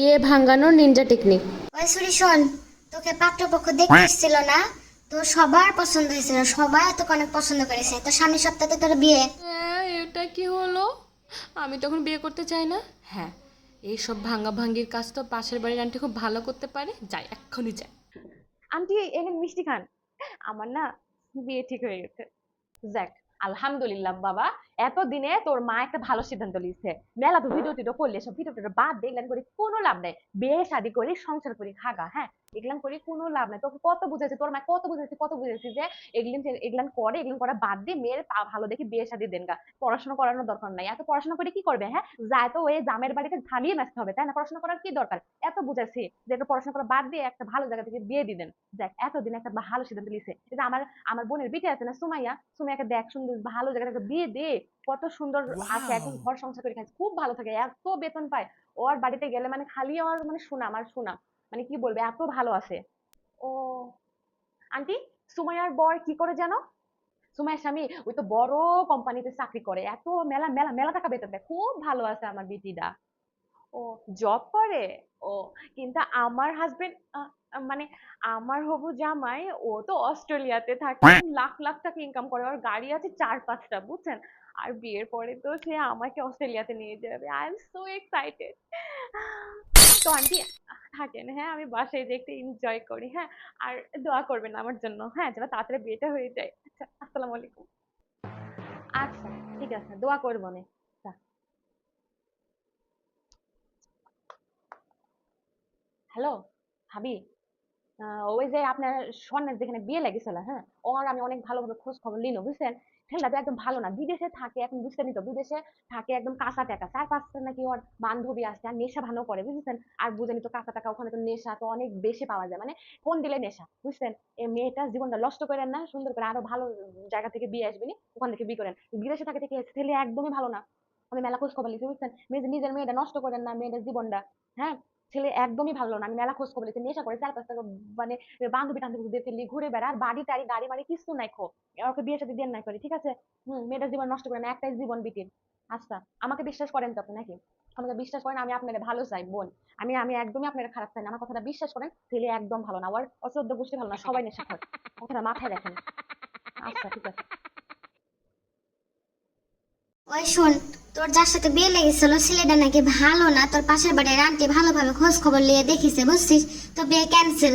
বিয়ে ভাঙানোর Ninja technique ওই সুরি শোন তোকে পাত্রপক্ষ দেখতে এসেছিল না? তো সবার পছন্দ হয়েছিল সবাই তোকে অনেক পছন্দ করেছে। তো সামনের সপ্তাহে তোর বিয়ে। হ্যাঁ এটা কি হলো? আমি তখন বিয়ে করতে চাই না? হ্যাঁ এইসব ভাঙ্গা ভাঙ্গির কাজ তো পাশের বাড়ির আন্টি খুব ভালো করতে পারে। যাই এক্ষুনি যাই। আন্টি এখানে মিষ্টি খান। আমার না বিয়ে ঠিক হয়ে গেছে। যাক আলহামদুলিল্লাহ বাবা, এতদিনে তোর মা একটা ভালো সিদ্ধান্ত নিয়েছে। মেলা তো ভিডিও টিডিও করলে, সব ভিডিও টিডিও বাদ দিয়ে এগুলান করে কোনো লাভ নাই। বিয়ে শাদি করে সংসার করে খাগা হ্যাঁ? এগুলান করে কোনো লাভ নাই। তোকে কত বুঝাইছে, তোর মা কত বুঝাইছে কত বুঝাইছে যে এগুলান এগুলান করে এগুলান করা বাদ দিয়ে মেয়ের পা- ভালো দেখে বিয়ে শাদি দেন গা। পড়াশোনা করানোর দরকার নাই। এত পড়াশোনা করে কি করবে হ্যাঁ? যায় তো ওই জামের বাড়িতে ঝালিয়ে নাচতে হবে, তাই না? পড়াশোনা করার কি দরকার? এত বুঝাইছি যে এটা পড়াশোনা করা বাদ দিয়ে একটা ভালো জায়গা থেকে বিয়ে দিয়ে দেন। দেখ, এতদিন একটা ভালো সিদ্ধান্ত নিয়েছে। যে আমার আমার বোনের বিটে আছে না, সুমাইয়া, সুমাইয়াকে দেখ সুন্দর ভালো জায়গা থেকে। বিয়ে দে কত সুন্দর আছে এখন ঘর সংসার করে খাচ্ছে খুব ভালো থাকে এত বেতন পায়। ওর বাড়িতে গেলে মানে খালি ওর মানে সুনাম আর সুনাম মানে কি বলবে এত ভালো আছে। ও আন্টি সুমাইয়ার বর কি করে জানো? সুমাইয়ার স্বামী ওই তো বড় কোম্পানিতে চাকরি করে এত মেলা মেলা মেলা টাকা বেতন দেয় খুব ভালো আছে আমার বিটিটা ও জব করে? ও। কিন্তু আমার হাজবেন্ড মানে আমার হবু জামাই ও তো অস্ট্রেলিয়াতে থাকে লাখ লাখ টাকা ইনকাম করে। ওর গাড়ি আছে চার পাঁচটা বুঝছেন? আর বিয়ের পরে তো সে আমাকে অস্ট্রেলিয়াতে নিয়ে যাবে। আই এম সো এক্সাইটেড তো আন্টি থাকেন হ্যাঁ? আমি বাসায় যে একটু এনজয় করি হ্যাঁ? আর দোয়া করবেন আমার জন্য হ্যাঁ? যেন তাড়াতাড়ি বিয়েটা হয়ে যায়। আচ্ছা আসসালামু আলাইকুম। আচ্ছা ঠিক আছে দোয়া করব না। হ্যালো? ভাবি ওই যে আপনার স্বর্ণের যেখানে বিয়ে লেগেছিল হ্যাঁ? ওর আমি অনেক ভালোভাবে খোঁজ খবর নিল, বুঝছেন? ছেলেটা তো একদম ভালো না, বিদেশে থাকে, এখন বুঝতেনই তো, বিদেশে থাকে একদম কাঁচা টাকা। চার পাঁচটা নাকি ওর বান্ধবী আছে, আর নেশা ভানো করে, বুঝছেন? আর বুঝেনি তো কাঁচা টাকা, ওখানে তো নেশা তো অনেক বেশি পাওয়া যায় মানে ফোন দিলে নেশা, বুঝছেন? এই মেয়েটার জীবনটা নষ্ট করেন না, সুন্দর করে আরও ভালো জায়গা থেকে বিয়ে আসবেনি ওখান থেকে বিয়ে করেন। বিদেশে থাকে থেকে ছেলে একদমই ভালো না, আমি মেলা খোঁজ খবর লিখি বুঝছেন? মেয়ে- নিজের মেয়েটা নষ্ট করেন না, মেয়েটার জীবনটা হ্যাঁ? ছেলে একদমই ভালো না। আমি মেলা খোঁজ খবর লিখি নেশা করে, চার পাঁচ মানে বান্ধবী টান্ধবীদের ফেলি ঘুরে বেড়া আর বাড়ি টাড়ি, গাড়ি মাড়ি কিছু নাই খো। ওকে বিয়ে সাথে দেন নাই করে ঠিক আছে? হম, মেয়েটার জীবন নষ্ট করে না একটাই জীবন বিটির আচ্ছা আমাকে বিশ্বাস করেন তো আপনি নাকি? আমাকে বিশ্বাস করেন, আমি আপনার ভালো চাই, বোন। আমি আমি একদমই আপনার খারাপ চাই না, আমার কথাটা বিশ্বাস করেন, ছেলে একদম ভালো না, ওর অশ্রদ্ধ গোষ্ঠী ভালো না, সবাই নেশা করে। কথাটা মাথায় রাখেন। আচ্ছা ঠিক আছে। ওই শোন তোর যার সাথে বিয়ে লেগেছিল, ছেলেটা নাকি ভালো না, তোর পাশের বাড়ির আন্টি ভালোভাবে খোঁজ খবর নিয়ে দেখিছে, বুঝছিস? তো বিয়ে ক্যান্সেল